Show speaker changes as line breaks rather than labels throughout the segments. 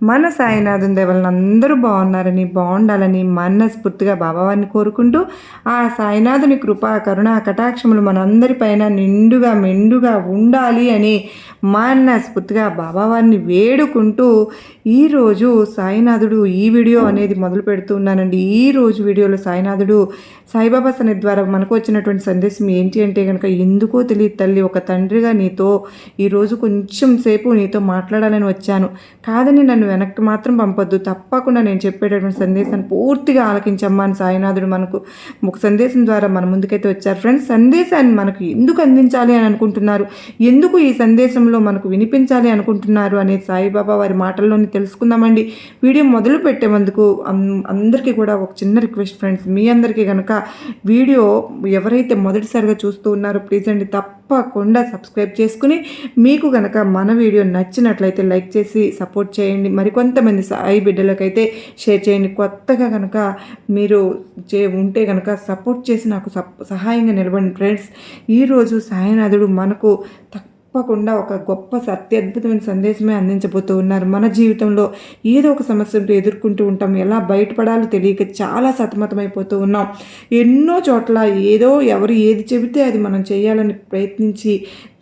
మన సాయినాథుని దేవలను అందరూ బాగున్నారని బాగుండాలని మనస్ఫూర్తిగా బాబావారిని కోరుకుంటూ ఆ సాయినాథుని కృపా కరుణ కటాక్షములు మనందరిపైన నిండుగా మెండుగా ఉండాలి అని మనస్ఫూర్తిగా బాబావారిని వేడుకుంటూ ఈరోజు సాయినాథుడు ఈ వీడియో అనేది మొదలు పెడుతూ ఉన్నానండి. ఈ రోజు వీడియోలో సాయినాథుడు సాయిబాబా సన్నిధి ద్వారా మనకు వచ్చినటువంటి సందేశం ఏంటి అంటే కనుక ఎందుకో తెలియదు తల్లి ఒక తండ్రిగా నీతో ఈరోజు కొంచెం సేపు నీతో మాట్లాడాలని వచ్చాను. కాదని నన్ను వెనక్కి మాత్రం పంపొద్దు. తప్పకుండా నేను చెప్పేటటువంటి సందేశాన్ని పూర్తిగా ఆలకించమ్మా అని సాయినాథుడు మనకు ఒక సందేశం ద్వారా మన ముందుకైతే వచ్చారు. ఫ్రెండ్స్ సందేశాన్ని మనకు ఎందుకు అందించాలి అని అనుకుంటున్నారు? ఎందుకు ఈ సందేశంలో మనకు వినిపించాలి అనుకుంటున్నారు అనేది సాయిబాబా వారి మాటల్లోనే తెలుసుకుందామండి. వీడియో మొదలు పెట్టేందుకు అందరికీ కూడా ఒక చిన్న రిక్వెస్ట్ ఫ్రెండ్స్. మీ అందరికీ కనుక వీడియో ఎవరైతే మొదటిసారిగా చూస్తూ ఉన్నారో ప్లీజ్ అండి తప్పకుండా సబ్స్క్రైబ్ చేసుకుని మీకు కనుక మన వీడియో నచ్చినట్లయితే లైక్ చేసి సపోర్ట్ చేయండి. మరికొంతమంది సాయి బిడ్డలకైతే షేర్ చేయండి. కొత్తగా కనుక మీరు చే ఉంటే కనుక సపోర్ట్ చేసి నాకు సప్ సహాయంగా నిలబండి ఫ్రెండ్స్ ఈరోజు సాయినాథుడు మనకు తక్కువ తప్పకుండా ఒక గొప్ప సత్యద్భుతమైన సందేశమే అందించబోతూ ఉన్నారు. మన జీవితంలో ఏదో ఒక సమస్యతో ఎదుర్కొంటూ ఉంటాం. ఎలా బయటపడాలో తెలియక చాలా సతమతమైపోతూ ఉన్నాం. ఎన్నో చోట్ల ఏదో ఎవరు ఏది చెబితే అది మనం చేయాలని ప్రయత్నించి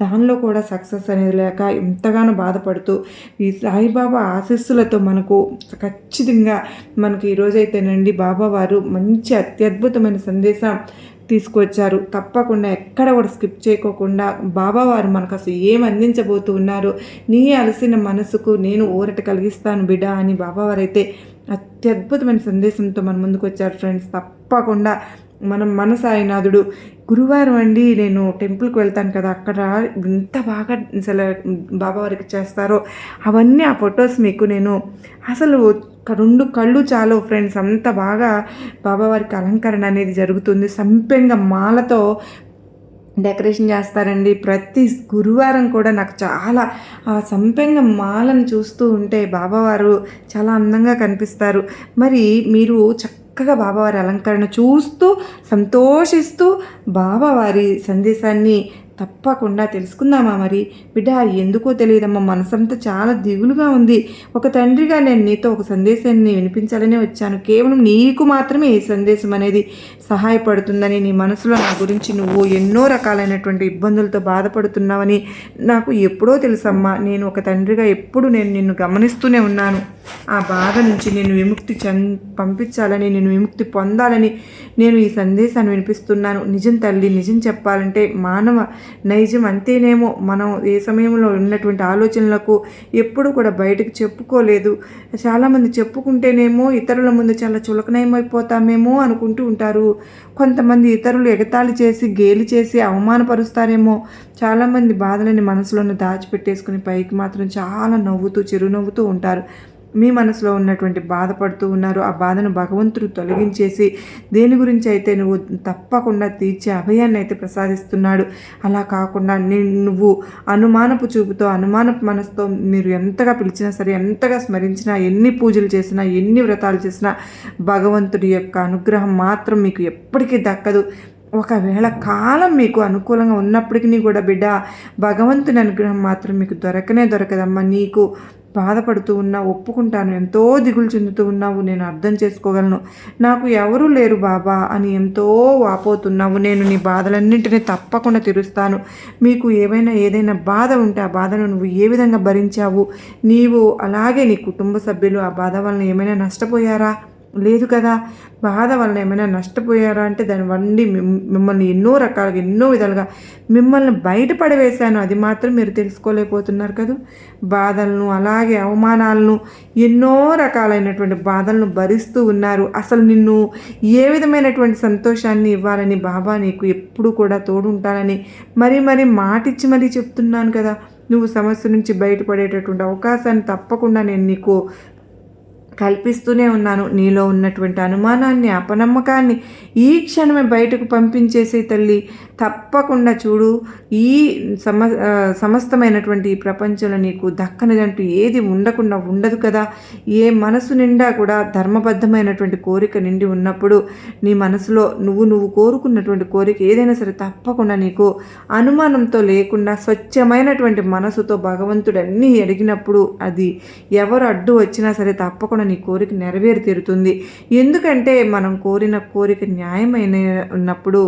దానిలో కూడా సక్సెస్ అనేది లేక ఎంతగానో బాధపడుతూ ఈ సాయిబాబా ఆశీస్సులతో మనకు ఖచ్చితంగా మనకి ఈరోజైతేనండి బాబా వారు మంచి అత్యద్భుతమైన సందేశం తీసుకొచ్చారు తప్పకుండా ఎక్కడ కూడా స్కిప్ చేయకోకుండా బాబావారు మనకు అసలు ఏం అందించబోతూ ఉన్నారు? నీ అలసిన మనసుకు నేను ఊరట కలిగిస్తాను బిడ్డ అని బాబావారు అయితే అత్యద్భుతమైన సందేశంతో మన ముందుకు వచ్చారు ఫ్రెండ్స్. తప్పకుండా మనం మన సాయినాథుడు. గురువారం అండి నేను టెంపుల్కి వెళ్తాను కదా అక్కడ ఎంత బాగా అసలు బాబావారికి చేస్తారో అవన్నీ ఆ ఫొటోస్ మీకు నేను అసలు రెండు కళ్ళు చాలు ఫ్రెండ్స్. అంత బాగా బాబావారికి అలంకరణ అనేది జరుగుతుంది. సంపెంగ మాలతో డెకరేషన్ చేస్తారండి. ప్రతి గురువారం కూడా నాకు చాలా ఆ సంపెంగ మాలను చూస్తూ ఉంటే బాబావారు చాలా అందంగా కనిపిస్తారు. మరి మీరు చక్కగా బాబావారి అలంకరణ చూస్తూ సంతోషిస్తూ బాబావారి సందేశాన్ని తప్పకుండా తెలుసుకుందామా మరి? బిడ్డ ఎందుకో తెలియదమ్మా. మనసంతా చాలా దిగులుగా ఉంది. ఒక తండ్రిగా నేను నీతో ఒక సందేశాన్ని వినిపించాలనే వచ్చాను. కేవలం నీకు మాత్రమే ఈ సందేశం అనేది సహాయపడుతుందని నీ మనసులో నా గురించి నువ్వు ఎన్నో రకాలైనటువంటి ఇబ్బందులతో బాధపడుతున్నావని నాకు ఎప్పుడో తెలుసమ్మా. నేను ఒక తండ్రిగా ఎప్పుడు నేను నిన్ను గమనిస్తూనే ఉన్నాను. ఆ బాధ నుంచి నేను విముక్తి చం పంపించాలని నేను విముక్తి పొందాలని నేను ఈ సందేశాన్ని వినిపిస్తున్నాను. నిజం తల్లి నిజం చెప్పాలంటే మానవ నైజం అంతేనేమో. మనం ఏ సమయంలో ఉన్నటువంటి ఆలోచనలకు ఎప్పుడు కూడా బయటకు చెప్పుకోలేదు. చాలామంది చెప్పుకుంటేనేమో ఇతరుల ముందు చాలా చులకనయమైపోతామేమో అనుకుంటూ ఉంటారు. కొంతమంది ఇతరులు ఎగతాళి చేసి గేలి చేసి అవమానపరుస్తారేమో. చాలామంది బాధలని మనసులోనే దాచిపెట్టేసుకుని పైకి మాత్రం చాలా నవ్వుతూ చిరునవ్వుతూ ఉంటారు. మీ మనసులో ఉన్నటువంటి బాధపడుతూ ఉన్నారు. ఆ బాధను భగవంతుడు తొలగించేసి దేని గురించి అయితే నువ్వు తప్పకుండా తీర్చే అభయాన్ని అయితే ప్రసాదిస్తున్నాడు. అలా కాకుండా నువ్వు అనుమానపు చూపుతో అనుమానపు మనసుతో మీరు ఎంతగా పిలిచినా సరే ఎంతగా స్మరించినా ఎన్ని పూజలు చేసినా ఎన్ని వ్రతాలు చేసినా భగవంతుడి యొక్క అనుగ్రహం మాత్రం మీకు ఎప్పటికీ దక్కదు. ఒకవేళ కాలం మీకు అనుకూలంగా ఉన్నప్పటికీ కూడా బిడ్డ భగవంతుని అనుగ్రహం మాత్రం మీకు దొరకనే దొరకదమ్మా. నీకు బాధపడుతూ ఉన్నా ఒప్పుకుంటాను ఎంతో దిగులు చెందుతూ ఉన్నావు నేను అర్థం చేసుకోగలను. నాకు ఎవరూ లేరు బాబా అని ఎంతో వాపోతున్నావు. నేను నీ బాధలన్నింటినీ తప్పకుండా తీరుస్తాను. మీకు ఏమైనా ఏదైనా బాధ ఉంటే ఆ బాధను నువ్వు ఏ విధంగా భరించావు? నీవు అలాగే నీ కుటుంబ సభ్యులు ఆ బాధ వలన ఏమైనా నష్టపోయారా? లేదు కదా? బాధ వలన ఏమైనా నష్టపోయారా అంటే దాని వండి మిమ్- మిమ్మల్ని ఎన్నో రకాలుగా ఎన్నో విధాలుగా మిమ్మల్ని బయటపడవేశాను. అది మాత్రం మీరు తెలుసుకోలేకపోతున్నారు కదా? బాధలను అలాగే అవమానాలను ఎన్నో రకాలైనటువంటి బాధలను భరిస్తూ ఉన్నారు. అసలు నిన్ను ఏ విధమైనటువంటి సంతోషాన్ని ఇవ్వాలని బాబా నీకు ఎప్పుడు కూడా తోడుంటానని మరీ మరీ మాటిచ్చి మరీ చెప్తున్నాను కదా. నువ్వు సమస్య నుంచి బయటపడేటటువంటి అవకాశాన్ని తప్పకుండా నేను నీకు కల్పిస్తూనే ఉన్నాను. నీలో ఉన్నటువంటి అనుమానాన్ని అపనమ్మకాన్ని ఈ క్షణమే బయటకు పంపించేసే తల్లి. తప్పకుండా చూడు. ఈ సమ సమస్తమైనటువంటి ప్రపంచంలో నీకు దక్కనిదంటూ ఏది ఉండకుండా ఉండదు కదా. ఏ మనసు నిండా కూడా ధర్మబద్ధమైనటువంటి కోరిక నిండి ఉన్నప్పుడు నీ మనసులో నువ్వు నువ్వు కోరుకున్నటువంటి కోరిక ఏదైనా సరే తప్పకుండా నీకు అనుమానంతో లేకుండా స్వచ్ఛమైనటువంటి మనసుతో భగవంతుడు అన్నీ అడిగినప్పుడు అది ఎవరు అడ్డు వచ్చినా సరే తప్పకుండా నీ కోరిక నెరవేరు తీరుతుంది ఎందుకంటే మనం కోరిన కోరిక న్యాయమైన ఉన్నప్పుడు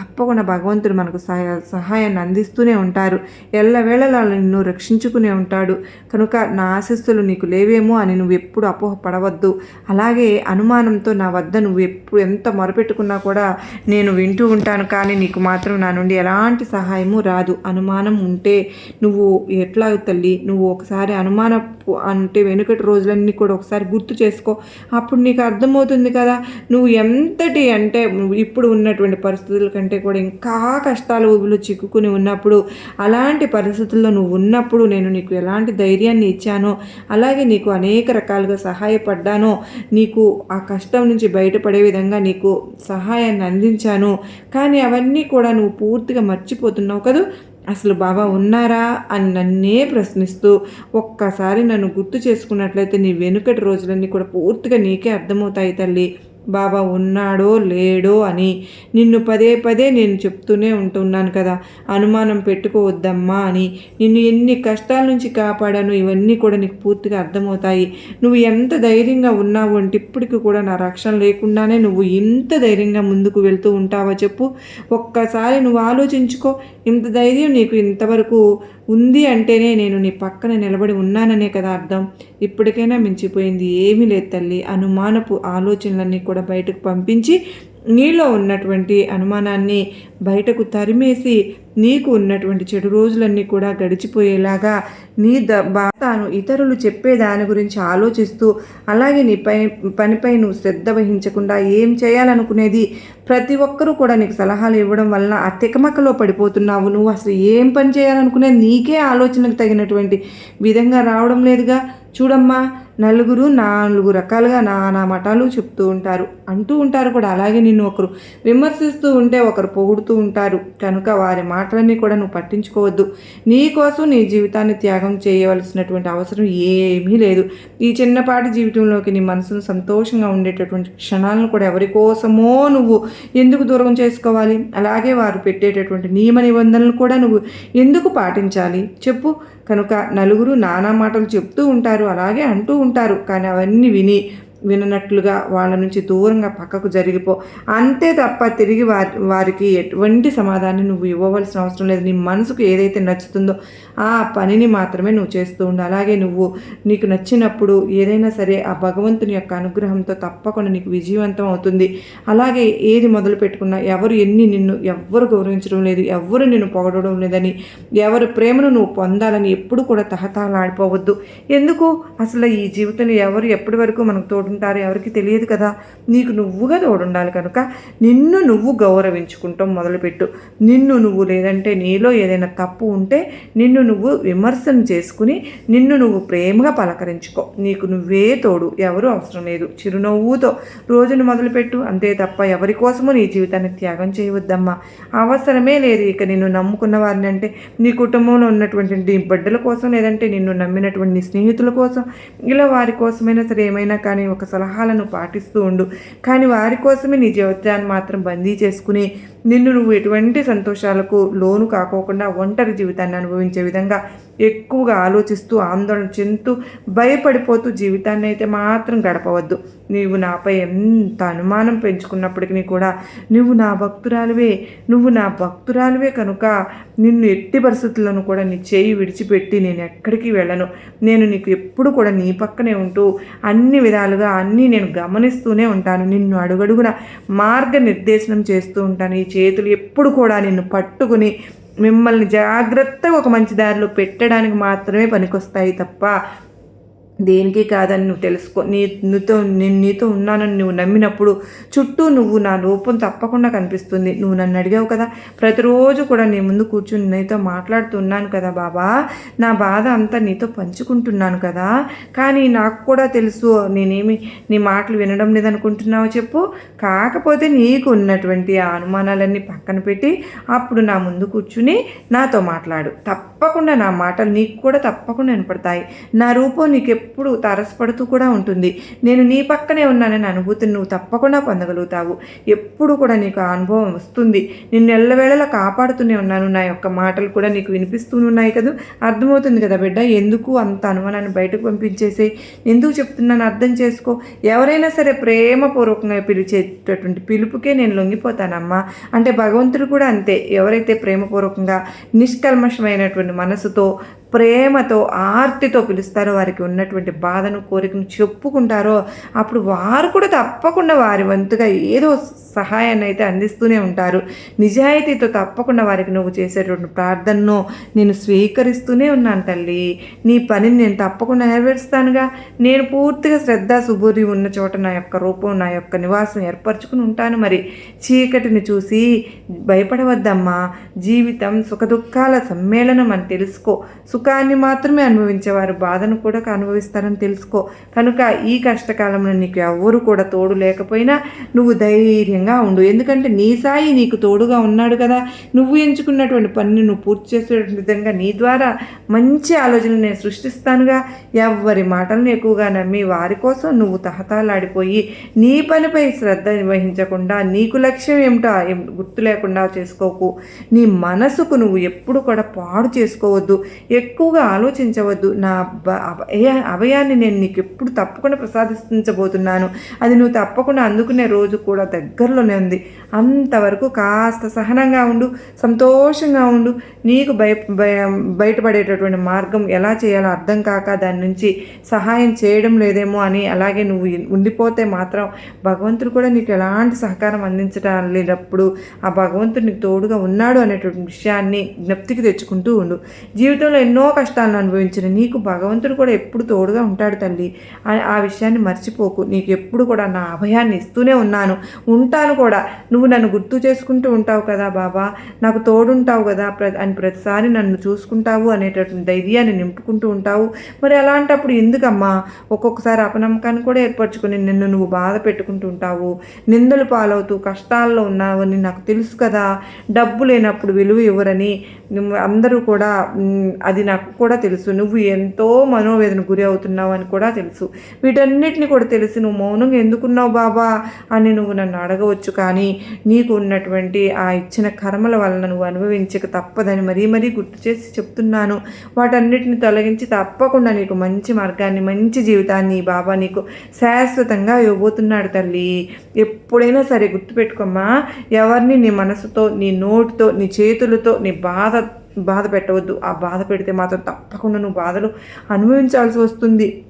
తప్పకుండా భగవంతుడు మనకు సహాయ సహాయాన్ని అందిస్తూనే ఉంటారు. ఎల్లవేళలా నిన్ను రక్షించుకునే ఉంటాడు. కనుక నా ఆశస్సులు నీకు లేవేమో అని నువ్వు ఎప్పుడు అపోహ పడవద్దు అలాగే అనుమానంతో నా వద్ద నువ్వు ఎప్పుడు ఎంత మొరపెట్టుకున్నా కూడా నేను వింటూ ఉంటాను. కానీ నీకు మాత్రం నా నుండి ఎలాంటి సహాయము రాదు. అనుమానం ఉంటే నువ్వు ఎట్లా తల్లి? నువ్వు ఒకసారి అనుమాన అంటే వెనుకటి రోజులన్నీ కూడా ఒకసారి గుర్తు చేసుకో. అప్పుడు నీకు అర్థమవుతుంది కదా. నువ్వు ఎంతటి అంటే ఇప్పుడు ఉన్నటువంటి పరిస్థితుల కంటే కూడా ఇంకా కష్టాల ఊబిలో చిక్కుకుని ఉన్నప్పుడు అలాంటి పరిస్థితుల్లో నువ్వు ఉన్నప్పుడు నేను నీకు ఎలాంటి ధైర్యాన్ని ఇచ్చానో అలాగే నీకు అనేక రకాలుగా సహాయపడ్డానో నీకు ఆ కష్టం నుంచి బయటపడే విధంగా నీకు సహాయాన్ని అందించాను. కానీ అవన్నీ కూడా నువ్వు పూర్తిగా మర్చిపోతున్నావు కదా? అసలు బాబా ఉన్నారా? అని నన్నే ప్రశ్నిస్తూ ఒక్కసారి నన్ను గుర్తు చేసుకున్నట్లయితే నీ వెనుకటి రోజులన్నీ కూడా పూర్తిగా నీకే అర్థమవుతాయి తల్లి. బాబా ఉన్నాడో లేడో అని. నిన్ను పదే పదే నేను చెప్తూనే ఉంటున్నాను కదా. అనుమానం పెట్టుకోవద్దమ్మా అని. నిన్ను ఎన్ని కష్టాల నుంచి కాపాడాను ఇవన్నీ కూడా నీకు పూర్తిగా అర్థమవుతాయి. నువ్వు ఎంత ధైర్యంగా ఉన్నావు అంటే ఇప్పటికి కూడా నా రక్షణ లేకుండానే నువ్వు ఇంత ధైర్యంగా ముందుకు వెళ్తూ ఉంటావా చెప్పు. ఒక్కసారి నువ్వు ఆలోచించుకో. ఇంత ధైర్యం నీకు ఇంతవరకు ఉంది అంటేనే నేను నీ పక్కన నిలబడి ఉన్నాననే కదా అర్థం. ఇప్పటికైనా మించిపోయింది ఏమీ లేదు తల్లి. అనుమానపు ఆలోచనలన్నీ కూడా కూడా బయటకు పంపించి నీలో ఉన్నటువంటి అనుమానాన్ని బయటకు తరిమేసి నీకు ఉన్నటువంటి చెడు రోజులన్నీ కూడా గడిచిపోయేలాగా నీ ద తాను ఇతరులు చెప్పే దాని గురించి ఆలోచిస్తూ అలాగే నీ పై పనిపై నువ్వు శ్రద్ధ వహించకుండా ఏం చేయాలనుకునేది ప్రతి ఒక్కరూ కూడా నీకు సలహాలు ఇవ్వడం వలన ఆ తికమకలో పడిపోతున్నావు. నువ్వు అసలు ఏం పని చేయాలనుకునేది? నీకే ఆలోచనకు తగినటువంటి విధంగా రావడం లేదుగా? చూడమ్మా నలుగురు నాలుగు రకాలుగా నానా మఠాలు చెప్తూ ఉంటారు. అంటూ ఉంటారు కూడా. అలాగే నిన్ను ఒకరు విమర్శిస్తూ ఉంటే ఒకరు పొగుడుతూ ఉంటారు. కనుక వారి మాటలన్నీ కూడా నువ్వు పట్టించుకోవద్దు. నీ కోసం నీ జీవితాన్ని త్యాగం చేయవలసినటువంటి అవసరం ఏమీ లేదు. ఈ చిన్నపాటి జీవితంలోకి నీ మనసును సంతోషంగా ఉండేటటువంటి క్షణాలను కూడా ఎవరి కోసమో నువ్వు ఎందుకు దూరం చేసుకోవాలి? అలాగే వారు పెట్టేటటువంటి నియమ నిబంధనలు కూడా నువ్వు ఎందుకు పాటించాలి? చెప్పు. కనుక నలుగురు నానా మాటలు చెప్తూ ఉంటారు అలాగే అంటూ ఉంటారు. కానీ అవన్నీ విని విననట్లుగా వాళ్ళ నుంచి దూరంగా పక్కకు జరిగిపో. అంతే తప్ప తిరిగి వారి వారికి ఎటువంటి సమాధానం నువ్వు ఇవ్వవలసిన అవసరం లేదు. నీ మనసుకు ఏదైతే నచ్చుతుందో ఆ పనిని మాత్రమే నువ్వు చేస్తూ ఉండు. అలాగే నువ్వు నీకు నచ్చినప్పుడు ఏదైనా సరే ఆ భగవంతుని యొక్క అనుగ్రహంతో తప్పకుండా నీకు విజయవంతం అవుతుంది. అలాగే ఏది మొదలు పెట్టుకున్నా ఎవరు ఎన్ని నిన్ను ఎవ్వరు గౌరవించడం లేదు. ఎవ్వరు నిన్ను పొగడడం లేదని ఎవరి ప్రేమను నువ్వు పొందాలని ఎప్పుడు కూడా తహతహలాడిపోవద్దు. ఎందుకు? అసలు ఈ జీవితంలో ఎవరు ఎప్పటి వరకు మనకు తోడుంటారో ఎవరికి తెలియదు కదా. నీకు నువ్వుగా తోడుండాలి కనుక నిన్ను నువ్వు గౌరవించుకుంటాం మొదలుపెట్టు. నిన్ను నువ్వు లేదంటే నీలో ఏదైనా తప్పు ఉంటే నిన్ను నువ్వు విమర్శన చేసుకుని నిన్ను నువ్వు ప్రేమగా పలకరించుకో. నీకు నువ్వే తోడు ఎవరు అవసరం లేదు. చిరునవ్వుతో రోజును మొదలుపెట్టు. అంతే తప్ప ఎవరి కోసమో నీ జీవితాన్ని త్యాగం చేయవద్దమ్మా. అవసరమే లేదు ఇక నిన్ను నమ్ముకున్న వారిని అంటే. నీ కుటుంబంలో ఉన్నటువంటి నీ బిడ్డల కోసం లేదంటే నిన్ను నమ్మినటువంటి నీ స్నేహితుల కోసం ఇలా వారి కోసమైనా సరే ఏమైనా కానీ ఒక సలహాలను పాటిస్తూ ఉండు. కానీ వారి కోసమే నీ జీవితాన్ని మాత్రం బందీ చేసుకుని నిన్ను నువ్వు ఎటువంటి సంతోషాలకు లోను కాకోకుండా ఒంటరి జీవితాన్ని అనుభవించే విధంగా ఎక్కువగా ఆలోచిస్తూ ఆందోళన చెందుతూ భయపడిపోతూ జీవితాన్ని అయితే మాత్రం గడపవద్దు. నీవు నాపై ఎంత అనుమానం పెంచుకున్నప్పటికీ కూడా నువ్వు నా భక్తురాలివే నువ్వు నా భక్తురాలివే కనుక నిన్ను ఎట్టి పరిస్థితుల్లోనూ కూడా నీ చేయి విడిచిపెట్టి నేను ఎక్కడికి వెళ్ళను. నేను నీకు ఎప్పుడు కూడా నీ పక్కనే ఉంటూ అన్ని విధాలుగా అన్నీ నేను గమనిస్తూనే ఉంటాను. నిన్ను అడుగడుగున మార్గనిర్దేశనం చేస్తూ ఉంటాను. ఈ చేతులు ఎప్పుడు కూడా నిన్ను పట్టుకుని మిమ్మల్ని జాగ్రత్తగా ఒక మంచి దారిలో పెట్టడానికి మాత్రమే పనికొస్తాయి తప్ప దేనికి కాదని నువ్వు తెలుసుకో. నీ నీతో నేను నీతో ఉన్నానని నువ్వు నమ్మినప్పుడు చుట్టూ నువ్వు నా రూపం తప్పకుండా కనిపిస్తుంది. నువ్వు నన్ను అడిగావు కదా? ప్రతిరోజు కూడా నీ ముందు కూర్చుని నీతో మాట్లాడుతున్నాను కదా బాబా. నా బాధ అంతా నీతో పంచుకుంటున్నాను కదా. కానీ నాకు కూడా తెలుసు నేనేమి నీ మాటలు వినడం లేదనుకుంటున్నావో చెప్పు. కాకపోతే నీకు ఉన్నటువంటి ఆ అనుమానాలన్నీ పక్కన పెట్టి అప్పుడు నా ముందు కూర్చుని నాతో మాట్లాడు. తప్పకుండా నా మాటలు నీకు కూడా తప్పకుండా వినపడతాయి. నా రూపం నీకు ఎప్పుడూ తారసపడుతూ కూడా ఉంటుంది. నేను నీ పక్కనే ఉన్నానని అనుభూతిని నువ్వు తప్పకుండా పొందగలుగుతావు. ఎప్పుడు కూడా నీకు ఆ అనుభవం వస్తుంది. నిన్ను ఎల్లవేళలా కాపాడుతూనే ఉన్నాను. నా యొక్క మాటలు కూడా నీకు వినిపిస్తూనే ఉన్నాయి కదా? అర్థమవుతుంది కదా బిడ్డ ఎందుకు అంత అనుమానాన్ని బయటకు పంపించేసే ఎందుకు చెప్తున్నాను అర్థం చేసుకో. ఎవరైనా సరే ప్రేమపూర్వకంగా పిలిచేటటువంటి పిలుపుకే నేను లొంగిపోతానమ్మా. అంటే భగవంతుడు కూడా అంతే. ఎవరైతే ప్రేమపూర్వకంగా నిష్కల్మషమైనటువంటి మనసుతో ప్రేమతో ఆర్తితో పిలుస్తారో వారికి ఉన్నటువంటి బాధను కోరికను చెప్పుకుంటారో అప్పుడు వారు కూడా తప్పకుండా వారి వంతుగా ఏదో సహాయాన్ని అయితే అందిస్తూనే ఉంటారు. నిజాయితీతో తప్పకుండా వారికి నువ్వు చేసేటువంటి ప్రార్థనను నేను స్వీకరిస్తూనే ఉన్నాను తల్లి. నీ పనిని నేను తప్పకుండా నెరవేరుస్తానుగా. నేను పూర్తిగా శ్రద్ధ సుబూరి ఉన్న చోట నా యొక్క రూపం నా యొక్క నివాసం ఏర్పరచుకుని ఉంటాను మరి. చీకటిని చూసి భయపడవద్దమ్మా. జీవితం సుఖదుఖాల సమ్మేళనం అని తెలుసుకో. సుఖ సుఖాన్ని మాత్రమే అనుభవించేవారు. బాధను కూడా అనుభవిస్తారని తెలుసుకో. కనుక ఈ కష్టకాలంలో నీకు ఎవ్వరు కూడా తోడు లేకపోయినా నువ్వు ధైర్యంగా ఉండు. ఎందుకంటే నీ సాయి నీకు తోడుగా ఉన్నాడు కదా. నువ్వు ఎంచుకున్నటువంటి పనిని నువ్వు పూర్తి చేసే విధంగా నీ ద్వారా మంచి ఆలోచనలు నేను సృష్టిస్తానుగా. ఎవ్వరి మాటలను ఎక్కువగా నమ్మి వారి కోసం నువ్వు తహతాలాడిపోయి నీ పనిపై శ్రద్ధ వహించకుండా నీకు లక్ష్యం ఏమిటో గుర్తు లేకుండా చేసుకోకు. నీ మనసుకు నువ్వు ఎప్పుడు కూడా పాడు చేసుకోవద్దు. ఎక్కువగా ఆలోచించవద్దు. నా అభయ అభయాన్ని నేను నీకు ఎప్పుడు తప్పకుండా ప్రసాదించబోతున్నాను. అది నువ్వు తప్పకుండా అందుకునే రోజు కూడా దగ్గరలోనే ఉంది. అంతవరకు కాస్త సహనంగా ఉండు సంతోషంగా ఉండు. నీకు భయ భయ- బయటపడేటటువంటి మార్గం ఎలా చేయాలో అర్థం కాక దాని నుంచి సహాయం చేయడం లేదేమో అని అలాగే నువ్వు ఉండిపోతే మాత్రం భగవంతుడు కూడా నీకు ఎలాంటి సహకారం అందించడం లేనప్పుడు ఆ భగవంతుడు నీకు తోడుగా ఉన్నాడు అనేటువంటి విషయాన్ని జ్ఞప్తికి తెచ్చుకుంటూ ఉండు. జీవితంలో ఎన్నో కష్టాలను అనుభవించిన నీకు భగవంతుడు కూడా ఎప్పుడు తోడుగా ఉంటాడు తల్లి. ఆ- విషయాన్ని మర్చిపోకు. నీకు ఎప్పుడు కూడా నా అభయాన్ని ఇస్తూనే ఉన్నాను. ఉంటాను కూడా. నువ్వు నన్ను గుర్తు చేసుకుంటూ ఉంటావు కదా బాబా. నాకు తోడుంటావు కదా ప్ర అని ప్రతిసారి నన్ను చూసుకుంటావు అనేటటువంటి ధైర్యాన్ని నింపుకుంటూ ఉంటావు. మరి అలాంటప్పుడు ఎందుకమ్మా? ఒక్కొక్కసారి అపనమ్మకాన్ని కూడా ఏర్పరచుకుని నిన్ను నువ్వు బాధ పెట్టుకుంటూ ఉంటావు. నిందలు పాలవుతూ కష్టాల్లో ఉన్నావని నాకు తెలుసు కదా. డబ్బు లేనప్పుడు విలువ ఇవ్వరని. నువ్వు అందరూ కూడా అది నాకు కూడా తెలుసు. నువ్వు ఎంతో మనోవేదన గురి అవుతున్నావు అని కూడా తెలుసు. వీటన్నిటిని కూడా తెలిసి నువ్వు మౌనంగా ఎందుకున్నావు బాబా అని నువ్వు నన్ను అడగవచ్చు కానీ నీకు ఉన్నటువంటి ఆ ఇచ్చిన కర్మల వలన నువ్వు అనుభవించక తప్పదని మరీ మరీ గుర్తు చేసి చెప్తున్నాను. వాటన్నిటిని తొలగించి తప్పకుండా నీకు మంచి మార్గాన్ని మంచి జీవితాన్ని బాబా నీకు శాశ్వతంగా ఇవ్వబోతున్నాడు తల్లి. ఎప్పుడైనా సరే గుర్తుపెట్టుకోమ్మా ఎవరిని నీ మనసుతో నీ నోటితో నీ చేతులతో నీ బాధ బాధ పెట్టవద్దు. ఆ బాధ పెడితే మాత్రం తప్పకుండా నువ్వు బాధలు అనుభవించాల్సి వస్తుంది.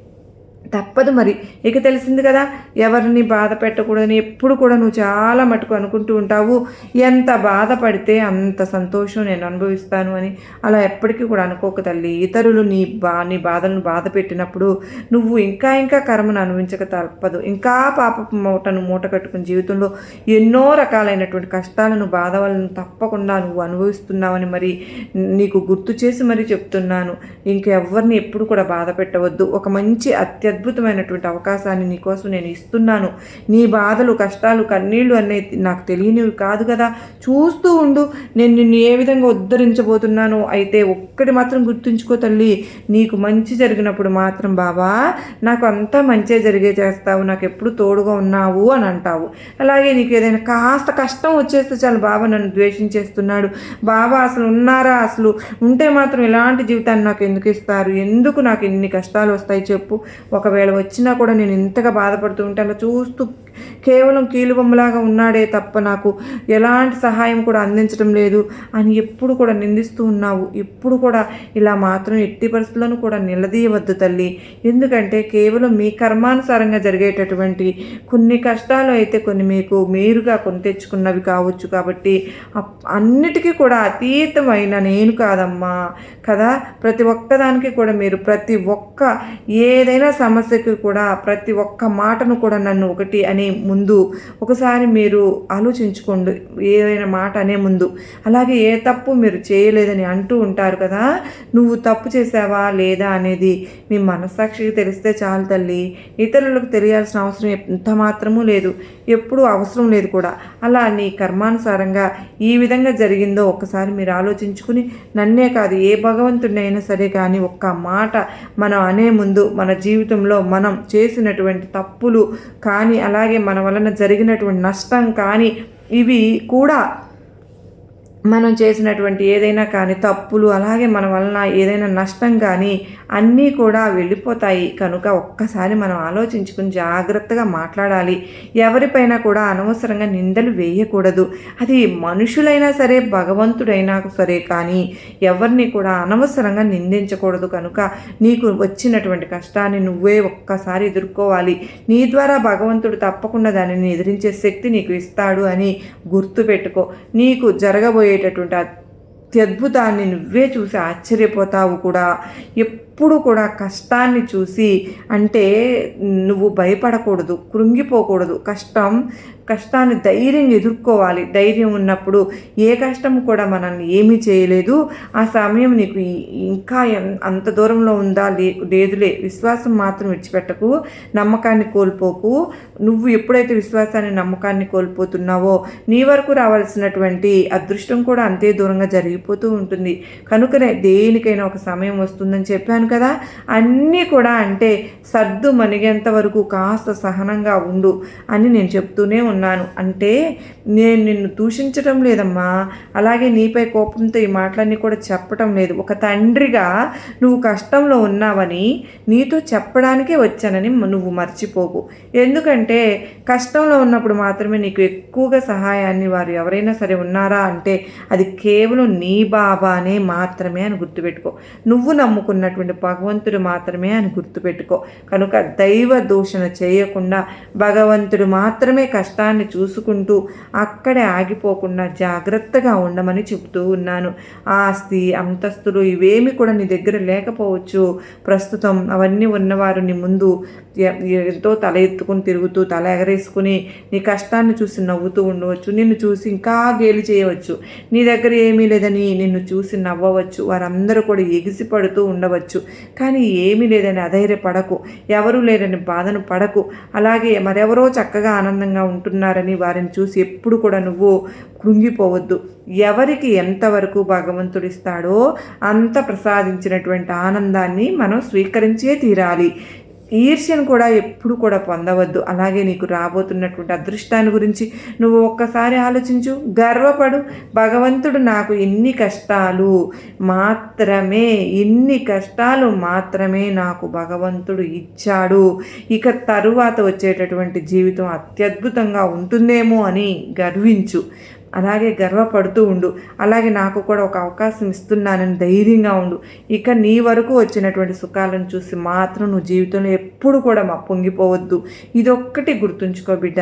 తప్పదు మరి. ఇక తెలిసింది కదా ఎవరిని బాధ పెట్టకూడదని ఎప్పుడు కూడా నువ్వు చాలా మటుకు అనుకుంటూ ఉంటావు. ఎంత బాధపడితే అంత సంతోషం నేను అనుభవిస్తాను అని అలా ఎప్పటికీ కూడా అనుకోక తల్లి. ఇతరులు నీ బా నీ బాధలను బాధ పెట్టినప్పుడు నువ్వు ఇంకా ఇంకా కర్మను అనుభవించక తప్పదు. ఇంకా పాప మూటను మూట కట్టుకుని జీవితంలో ఎన్నో రకాలైనటువంటి కష్టాలను బాధలను తప్పకుండా నువ్వు అనుభవిస్తున్నావని మరి నీకు గుర్తు చేసి మరీ చెప్తున్నాను. ఇంకెవ్వరిని ఎప్పుడు కూడా బాధ పెట్టవద్దు. ఒక మంచి అద్భుతమైనటువంటి అవకాశాన్ని నీకోసం నేను ఇస్తున్నాను. నీ బాధలు కష్టాలు కన్నీళ్ళు అనేది నాకు తెలియనివి కాదు కదా. చూస్తూ ఉండు నేను నిన్ను ఏ విధంగా ఉద్ధరించబోతున్నాను అయితే ఒక్కటి మాత్రం గుర్తుంచుకో తల్లి. నీకు మంచి జరిగినప్పుడు మాత్రం బాబా నాకు అంతా మంచే జరిగే చేస్తావు నాకు ఎప్పుడు తోడుగా ఉన్నావు అని అంటావు. అలాగే నీకు ఏదైనా కాస్త కష్టం వచ్చేస్తే చాలు బాబా నన్ను ద్వేషించేస్తున్నాడు. బాబా అసలు ఉన్నారా? అసలు ఉంటే మాత్రం ఇలాంటి జీవితాన్ని నాకు ఎందుకు ఇస్తారు? ఎందుకు నాకు ఇన్ని కష్టాలు వస్తాయి చెప్పు. ఒక ఒకవేళ వచ్చినా కూడా నేను ఇంతగా బాధపడుతూ ఉంటే అలా చూస్తూ కేవలం కీలుబొమ్మలాగా ఉన్నాడే తప్ప నాకు ఎలాంటి సహాయం కూడా అందించడం లేదు. అని ఎప్పుడు కూడా నిందిస్తూ ఉన్నావు. ఎప్పుడు కూడా ఇలా మాత్రం ఎట్టి పరిస్థితులను కూడా నిలదీయవద్దు తల్లి. ఎందుకంటే కేవలం మీ కర్మానుసారంగా జరిగేటటువంటి కొన్ని కష్టాలు అయితే కొన్ని మీకు మీరుగా కొని తెచ్చుకున్నవి కావచ్చు కాబట్టి అన్నిటికీ కూడా అతీతమైన నేను కాదమ్మా. కదా? ప్రతి ఒక్కదానికి కూడా మీరు ప్రతి ఒక్క ఏదైనా సమస్యకి కూడా ప్రతి ఒక్క మాటను కూడా నన్ను ఒకటి అని ముందు ఒకసారి మీరు ఆలోచించుకోండి ఏదైనా మాట అనే ముందు. అలాగే ఏ తప్పు మీరు చేయలేదని అంటూ ఉంటారు కదా నువ్వు తప్పు చేసావా లేదా అనేది మీ మనస్సాక్షికి తెలిస్తే చాలు తల్లి. ఇతరులకు తెలియాల్సిన అవసరం ఎంత మాత్రమూ లేదు ఎప్పుడూ అవసరం లేదు కూడా. అలా నీ కర్మానుసారంగా ఈ విధంగా జరిగిందో ఒక్కసారి మీరు ఆలోచించుకుని నన్నే కాదు ఏ భగవంతుడైనా సరే కానీ ఒక్క మాట మనం అనే ముందు మన జీవితంలో మనం చేసినటువంటి తప్పులు కానీ అలాగే మన వలన జరిగినటువంటి నష్టం కానీ ఇవి కూడా మనం చేసినటువంటి ఏదైనా కానీ తప్పులు అలాగే మన వలన ఏదైనా నష్టం కానీ అన్నీ కూడా వెళ్ళిపోతాయి. కనుక ఒక్కసారి మనం ఆలోచించుకుని జాగ్రత్తగా మాట్లాడాలి. ఎవరిపైనా కూడా అనవసరంగా నిందలు వేయకూడదు. అది మనుషులైనా సరే భగవంతుడైనా సరే కానీ ఎవరిని కూడా అనవసరంగా నిందించకూడదు. కనుక నీకు వచ్చినటువంటి కష్టాన్ని నువ్వే ఒక్కసారి ఎదుర్కోవాలి. నీ ద్వారా భగవంతుడు తప్పకుండా దానిని ఎదిరించే శక్తి నీకు ఇస్తాడు అని గుర్తుపెట్టుకో. నీకు జరగబోయేటటువంటి అత్యద్భుతాన్ని నువ్వే చూసి ఆశ్చర్యపోతావు కూడా. ఎప్పుడు కూడా కష్టాన్ని చూసి అంటే నువ్వు భయపడకూడదు కృంగిపోకూడదు. కష్టం కష్టాన్ని ధైర్యంగా ఎదుర్కోవాలి. ధైర్యం ఉన్నప్పుడు ఏ కష్టం కూడా మనల్ని ఏమీ చేయలేదు. ఆ సమయం నీకు ఇంకా అంత దూరంలో ఉందా? లే లేదులే. విశ్వాసం మాత్రం విడిచిపెట్టకు. నమ్మకాన్ని కోల్పోకు. నువ్వు ఎప్పుడైతే విశ్వాసాన్ని నమ్మకాన్ని కోల్పోతున్నావో నీ వరకు రావాల్సినటువంటి అదృష్టం కూడా అంతే దూరంగా జరిగిపోతూ ఉంటుంది. కనుకనే దేనికైనా ఒక సమయం వస్తుందని చెప్పాను కదా? అన్నీ కూడా అంటే సర్దు మనిగేంత వరకు కాస్త సహనంగా ఉండు అని నేను చెప్తూనే ఉన్నాను అంటే నేను నిన్ను దూషించడం లేదమ్మా. అలాగే నీపై కోపంతో ఈ మాటలన్నీ కూడా చెప్పటం లేదు. ఒక తండ్రిగా నువ్వు కష్టంలో ఉన్నావని నీతో చెప్పడానికే వచ్చానని నువ్వు మర్చిపోకు. ఎందుకంటే కష్టంలో ఉన్నప్పుడు మాత్రమే నీకు ఎక్కువగా సహాయాన్ని వారు ఎవరైనా సరే ఉన్నారా అంటే అది కేవలం నీ బాబానే మాత్రమే అని గుర్తుపెట్టుకో. నువ్వు నమ్ముకున్నటువంటి భగవంతుడు మాత్రమే అని గుర్తుపెట్టుకో. కనుక దైవ దూషణ చేయకుండా భగవంతుడు మాత్రమే మొత్తాన్ని చూసుకుంటూ అక్కడే ఆగిపోకుండా జాగ్రత్తగా ఉండమని చెప్తూ ఉన్నాను. ఆస్తి అంతస్తులు ఇవేమి కూడా నీ దగ్గర లేకపోవచ్చు. ప్రస్తుతం అవన్నీ ఉన్నవారు నీ ముందు ఎంతో తల ఎత్తుకుని తిరుగుతూ తల ఎగరేసుకుని నీ కష్టాన్ని చూసి నవ్వుతూ ఉండవచ్చు. నిన్ను చూసి ఇంకా గేలి చేయవచ్చు. నీ దగ్గర ఏమీ లేదని నిన్ను చూసి నవ్వవచ్చు. వారందరూ కూడా ఎగిసి పడుతూ ఉండవచ్చు. కానీ ఏమీ లేదని అధైర్యపడకు. ఎవరు లేరని బాధను పడకు. అలాగే మరెవరో చక్కగా ఆనందంగా ఉంటున్నారని వారిని చూసి ఎప్పుడు కూడా నువ్వు కృంగిపోవద్దు. ఎవరికి ఎంతవరకు భగవంతుడిస్తాడో అంత ప్రసాదించినటువంటి ఆనందాన్ని మనం స్వీకరించే తీరాలి. ఈర్ష్యను కూడా ఎప్పుడు కూడా పొందవద్దు. అలాగే నీకు రాబోతున్నటువంటి అదృష్టాన్ని గురించి నువ్వు ఒక్కసారి ఆలోచించు. గర్వపడు. భగవంతుడు నాకు ఎన్ని కష్టాలు మాత్రమే ఇన్ని కష్టాలు మాత్రమే నాకు భగవంతుడు ఇచ్చాడు. ఇక తరువాత వచ్చేటటువంటి జీవితం అత్యద్భుతంగా ఉంటుందేమో అని గర్వించు. అలాగే గర్వపడుతూ ఉండు. అలాగే నాకు కూడా ఒక అవకాశం ఇస్తున్నానని ధైర్యంగా ఉండు. ఇక నీ వరకు వచ్చినటువంటి సుఖాలను చూసి మాత్రం నువ్వు జీవితంలో ఎప్పుడు కూడా మా పొంగిపోవద్దు. ఇదొక్కటి గుర్తుంచుకో బిడ్డ.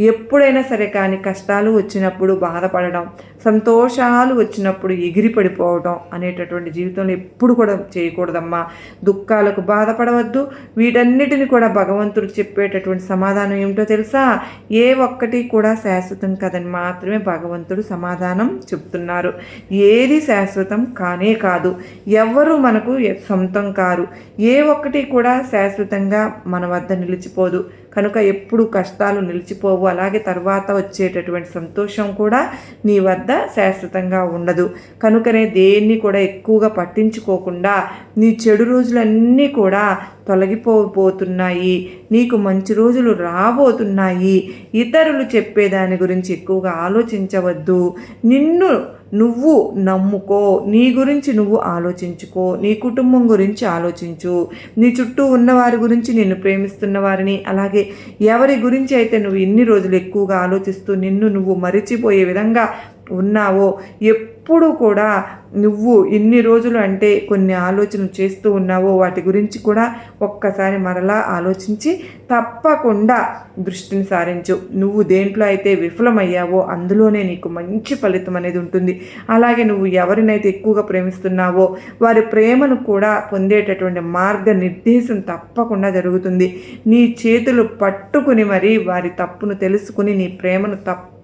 ఎప్పుడైనా సరే కానీ కష్టాలు వచ్చినప్పుడు బాధపడడం సంతోషాలు వచ్చినప్పుడు ఎగిరి పడిపోవడం అనేటటువంటి జీవితంలో ఎప్పుడు కూడా చేయకూడదమ్మా. దుఃఖాలకు బాధపడవద్దు. వీటన్నిటిని కూడా భగవంతుడు చెప్పేటటువంటి సమాధానం ఏమిటో తెలుసా? ఏ ఒక్కటి కూడా శాశ్వతం కదని మాత్రమే భగవంతుడు సమాధానం చెప్తున్నారు. ఏది శాశ్వతం కానే కాదు. ఎవరు మనకు సొంతం కారు. ఏ ఒక్కటి కూడా శాశ్వతంగా మన వద్ద నిలిచిపోదు. కనుక ఎప్పుడు కష్టాలు నిలిచిపోవు. అలాగే తర్వాత వచ్చేటటువంటి సంతోషం కూడా నీ వద్ద శాశ్వతంగా ఉండదు. కనుకనే దేన్ని కూడా ఎక్కువగా పట్టించుకోకుండా నీ చెడు రోజులన్నీ కూడా తొలగిపోబోతున్నాయి నీకు మంచి రోజులు రాబోతున్నాయి. ఇతరులు చెప్పేదాని గురించి ఎక్కువగా ఆలోచించవద్దు. నిన్ను నువ్వు నమ్ముకో. నీ గురించి నువ్వు ఆలోచించుకో. నీ కుటుంబం గురించి ఆలోచించు. నీ చుట్టూ ఉన్నవారి గురించి నిన్ను ప్రేమిస్తున్న వారిని అలాగే ఎవరి గురించి అయితే నువ్వు ఇన్ని రోజులు ఎక్కువగా ఆలోచిస్తూ నిన్ను నువ్వు మరిచిపోయే విధంగా ఉన్నావో ఎప్పుడు కూడా నువ్వు ఇన్ని రోజులు అంటే కొన్ని ఆలోచనలు చేస్తూ ఉన్నావో వాటి గురించి కూడా ఒక్కసారి మరలా ఆలోచించి తప్పకుండా దృష్టిని సారించు. నువ్వు దేంట్లో అయితే విఫలమయ్యావో అందులోనే నీకు మంచి ఫలితం అనేది ఉంటుంది. అలాగే నువ్వు ఎవరినైతే ఎక్కువగా ప్రేమిస్తున్నావో వారి ప్రేమను కూడా పొందేటటువంటి మార్గ నిర్దేశం తప్పకుండా జరుగుతుంది. నీ చేతులు పట్టుకుని మరి వారి తప్పును తెలుసుకుని నీ ప్రేమను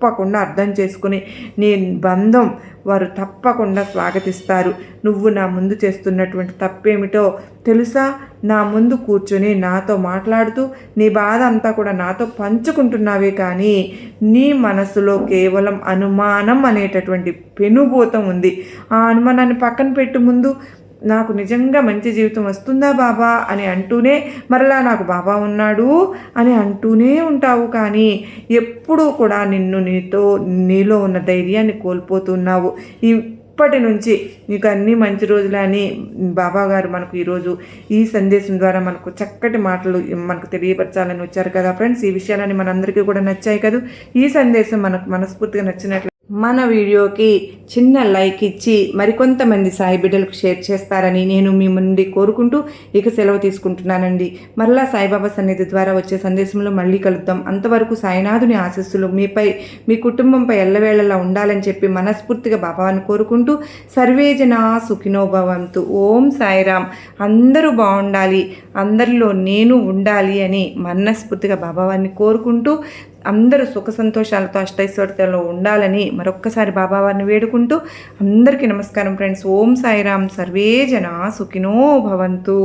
తప్పకుండా అర్థం చేసుకుని నీ బంధం వారు తప్పకుండా స్వాగతిస్తారు. నువ్వు నా ముందు చేస్తున్నటువంటి తప్పేమిటో తెలుసా? నా ముందు కూర్చొని నాతో మాట్లాడుతూ నీ బాధ అంతా కూడా నాతో పంచుకుంటున్నావే కానీ నీ మనసులో కేవలం అనుమానం అనేటటువంటి పెనుభూతం ఉంది. ఆ అనుమానాన్ని పక్కన పెట్టు ముందు నాకు నిజంగా మంచి జీవితం వస్తుందా బాబా అని అంటూనే మరలా నాకు బాబా ఉన్నాడు అని అంటూనే ఉంటావు కానీ ఎప్పుడూ కూడా నిన్ను నీతో నీలో ఉన్న ధైర్యాన్ని కోల్పోతున్నావు. ఇప్పటి నుంచి నీకు అన్ని మంచి రోజులని అని బాబా గారు మనకు ఈరోజు ఈ సందేశం ద్వారా మనకు చక్కటి మాటలు మనకు తెలియపరచాలని వచ్చారు కదా ఫ్రెండ్స్. ఈ విషయాలని మనందరికీ కూడా నచ్చాయి కదా. ఈ సందేశం మనకు మనస్ఫూర్తిగా నచ్చినట్లు మన వీడియోకి చిన్న లైక్ ఇచ్చి మరికొంతమంది సాయి బిడ్డలకు షేర్ చేస్తారని నేను మీ ముందు కోరుకుంటూ ఇక సెలవు తీసుకుంటున్నానండి. మరలా సాయిబాబా సన్నిధి ద్వారా వచ్చే సందేశంలో మళ్ళీ కలుద్దాం. అంతవరకు సాయినాథుని ఆశస్సులు మీపై మీ కుటుంబంపై ఎల్లవేళలా ఉండాలని చెప్పి మనస్ఫూర్తిగా బాబాని కోరుకుంటూ సర్వేజన సుఖినోభవంతు ఓం సాయిరామ్. అందరూ బాగుండాలి అందరిలో నేను ఉండాలి అని మనస్ఫూర్తిగా బాబావారిని కోరుకుంటూ అందరూ సుఖ సంతోషాలతో అష్టైశ్వర్యాలు ఉండాలని మరొక్కసారి బాబావారిని వేడుకుంటూ కోరుకుంటూ అందరికీ నమస్కారం ఫ్రెండ్స్. ఓం సాయిరామ్. సర్వే జన సుఖినో భవంతు.